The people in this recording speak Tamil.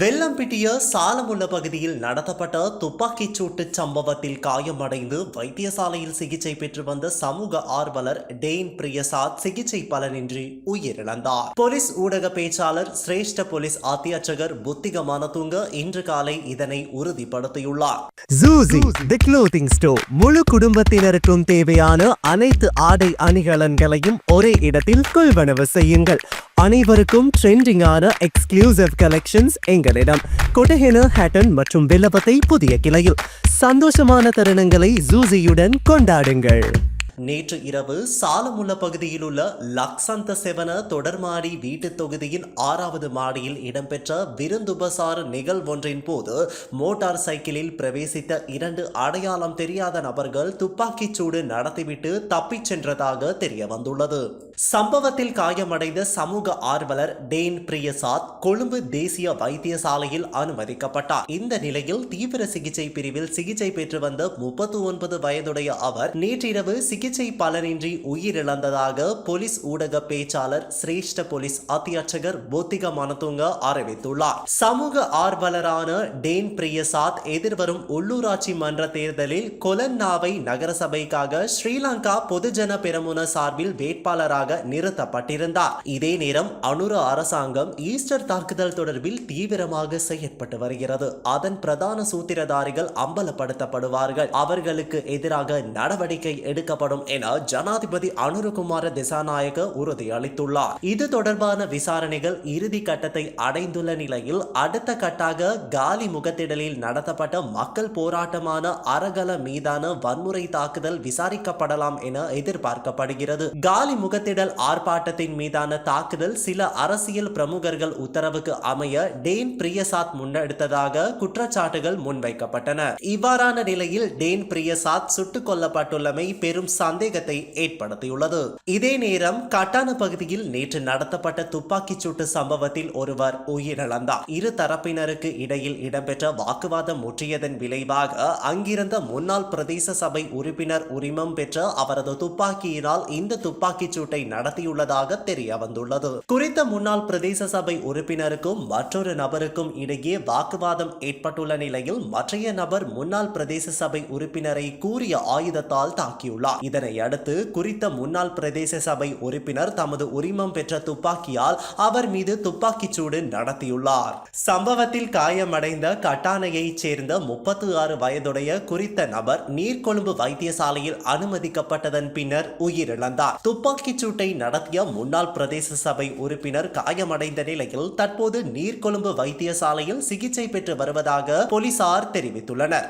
வெள்ளம்பிட்டிய சாலமுள்ள பகுதியில் நடத்தப்பட்ட துப்பாக்கிச் சூட்டு சம்பவத்தில் காயமடைந்து வைத்தியசாலையில் சிகிச்சை பெற்று வந்த சமூக ஆர்வலர் டெயின் பிரியசாத் சிகிச்சை பலனின்றி உயிரிழந்தார். போலீஸ் ஊடக பேச்சாளர் சிரேஷ்ட போலீஸ் அத்தியட்சகர் புத்திக மனதுங்க இன்று காலை இதனை உறுதிப்படுத்தியுள்ளார். ஜூசி தி க்ளோதிங் ஸ்டோர் முழு குடும்பத்தினருக்கும் தேவையான அனைத்து ஆடை அணிகலன்களையும் ஒரே இடத்தில் கொள்வனவு செய்யுங்கள். அனைவருக்கும் ட்ரெண்டிங்கான எக்ஸ்க்ளூசிவ் கலெக்ஷன்ஸ் எங்களிடம் கொட்டஹென ஹேட்டன் மற்றும் வில்லபத்தை புதிய கிளையில். சந்தோஷமான தருணங்களை ஜூசியுடன் கொண்டாடுங்கள். நேற்று இரவு சாலமுள்ள பகுதியில் உள்ள லக்ஸந்த செவன தொடர்மாடி வீட்டுத் தொகுதியின் ஆறாவது மாடியில் இடம்பெற்ற விருந்துபசார நிகழ்வொன்றின் போது மோட்டார் சைக்கிளில் பிரவேசித்த இரண்டு அடையாளம் தெரியாத நபர்கள் துப்பாக்கிச் சூடு நடத்திவிட்டு தப்பிச் சென்றதாக தெரிய வந்துள்ளது சம்பவத்தில் காயமடைந்த சமூக ஆர்வலர் டேன் பிரியசாத் கொழும்பு தேசிய வைத்தியசாலையில் அனுமதிக்கப்பட்டார். இந்த நிலையில் தீவிர சிகிச்சை பிரிவில் சிகிச்சை பெற்று வந்த முப்பத்தி ஒன்பது வயதுடைய அவர் நேற்றிரவு சிகிச்சை பலனின்றி உயிரிழந்ததாக போலீஸ் ஊடக பேச்சாளர் சிரேஷ்ட போலீஸ் அத்தியட்சகர் போத்திக மனதுங்க அறிவித்துள்ளார். சமூக ஆர்வலரான டேன் பிரியசாத் எதிர்வரும் உள்ளூராட்சி மன்ற தேர்தலில் கொலன்னாவை நகரசபைக்காக ஸ்ரீலங்கா பொதுஜன பெரமுன சார்பில் வேட்பாளராக நிறுத்தப்பட்டிருந்தார். இதே நேரம் அனுர அரசாங்கம் ஈஸ்டர் தாக்குதல் தொடர்பில் தீவிரமாக செயற்பட்டு வருகிறது. அதன் பிரதான சூத்திரதாரிகள் அம்பலப்படுத்தப்படுவார்கள். அவர்களுக்கு எதிராக நடவடிக்கை எடுக்கப்படும் என ஜனாதிபதி அனுரகுமார திசாநாயக உறுதியளித்துள்ளார். இது தொடர்பான விசாரணைகள் இறுதி கட்டத்தை அடைந்துள்ள நிலையில் அடுத்த கட்டாக காலி முகத்திடலில் நடத்தப்பட்ட மக்கள் போராட்டமான அரகல மீதான வன்முறை தாக்குதல் விசாரிக்கப்படலாம் என எதிர்பார்க்கப்படுகிறது. காலி முகத்திடல் ஆர்ப்பாட்டத்தின் மீதான தாக்குதல் சில அரசியல் பிரமுகர்கள் உத்தரவுக்கு அமைய டேன் பிரியசாத் முன்னெடுத்ததாக குற்றச்சாட்டுகள் முன்வைக்கப்பட்டன. இவ்வாறான நிலையில் டேன் பிரியசாத் சுட்டுக் கொல்லப்பட்டுள்ளமை பெரும் சந்தேகத்தை ஏற்படுத்தியுள்ளது. இதே நேரம் கட்டான பகுதியில் நேற்று நடத்தப்பட்ட துப்பாக்கிச் சூட்டு சம்பவத்தில் ஒருவர் உயிரிழந்தார். இரு தரப்பினருக்கு இடையில் இடம்பெற்ற வாக்குவாதம் முற்றியதன் விளைவாக அங்கிருந்த முன்னாள் பிரதேச சபை உறுப்பினர் உரிமம் பெற்ற அவரது துப்பாக்கியினால் இந்த துப்பாக்கிச் சூட்டை நடத்தியுள்ளதாக தெரிய வந்துள்ளது குறித்த முன்னாள் பிரதேச சபை உறுப்பினருக்கும் மற்றொரு நபருக்கும் இடையே வாக்குவாதம் ஏற்பட்டுள்ள நிலையில் மற்றைய நபர் முன்னாள் பிரதேச சபை உறுப்பினரை கூறிய ஆயுதத்தால் தாக்கியுள்ளார். இதனை அடுத்து குறித்த முன்னாள் பிரதேச சபை உறுப்பினர் தமது உரிமம் பெற்ற துப்பாக்கியால் அவர் மீது துப்பாக்கிச் சூடு நடத்தியுள்ளார். சம்பவத்தில் காயமடைந்த கட்டானையைச் சேர்ந்த முப்பத்து ஆறு வயதுடைய குறித்த நபர் நீர்கொழும்பு வைத்தியசாலையில் அனுமதிக்கப்பட்டதன் பின்னர் உயிரிழந்தார். துப்பாக்கிச் சூட்டை நடத்திய முன்னாள் பிரதேச சபை உறுப்பினர் காயமடைந்த நிலையில் தற்போது நீர்கொழும்பு வைத்தியசாலையில் சிகிச்சை பெற்று வருவதாக போலீசார் தெரிவித்துள்ளனர்.